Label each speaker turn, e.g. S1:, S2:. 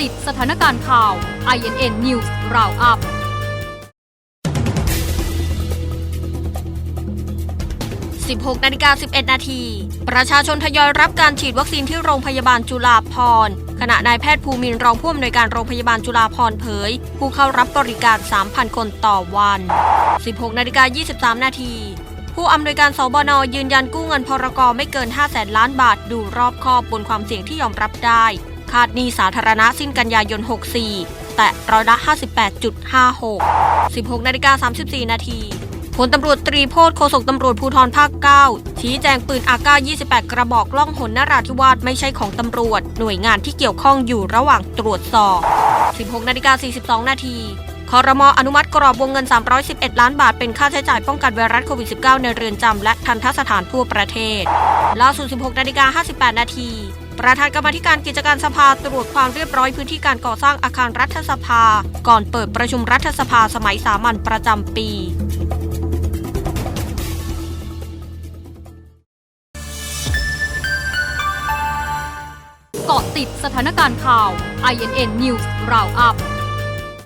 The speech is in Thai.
S1: ติดสถานการณ์ข่าว INN News Roundup
S2: 16นาฬิกา11 นาที ประชาชนทยอยรับการฉีดวัคซีนที่โรงพยาบาลจุฬาภรณ์ขณะนายแพทย์ภูมินรองผู้อำนวยการโรงพยาบาลจุฬาภรณ์เผย ผู้เข้ารับบริการ 3,000 คนต่อวัน 16นาฬิกา23 นาที ผู้อำนวยการสบนยืนยันกู้เงินพรกไม่เกิน 5 0 0แสนล้านบาทดูรอบคอบบนความเสี่ยงที่ยอมรับได้ คาดหนี้สาธารณะสิ้นกันยายน 64 แต่ร้อยละ 58.56 16นาฬิกา34 นาทีพลตำรวจตรีโพธโฆษกตำรวจภูธรภาค 9 ชี้แจงปืนอากา28 กระบอกล่องหนนราธิวาสไม่ใช่ของตำรวจ หน่วยงานที่เกี่ยวข้องอยู่ระหว่างตรวจสอบ 16นาฬิกา42 นาทีคอรมออนุมัติกรอบวงเงิน 311 ล้านบาท เป็นค่าใช้จ่ายป้องกันไวรัสโควิด -19 ในเรือนจำและทันทสถานทั่วประเทศล่าสุด 16นาฬิกา58 นาที ประธานกรรมธิการกิจการสภาตรวจความเรียบร้อยพื้นที่การก่อสร้างอาคารรัฐสภา ก่อนเปิดประชุมรัฐสภาสมัยสามัญประจำปี
S1: เกาะติดสถานการณ์ข่าว INN News Roundup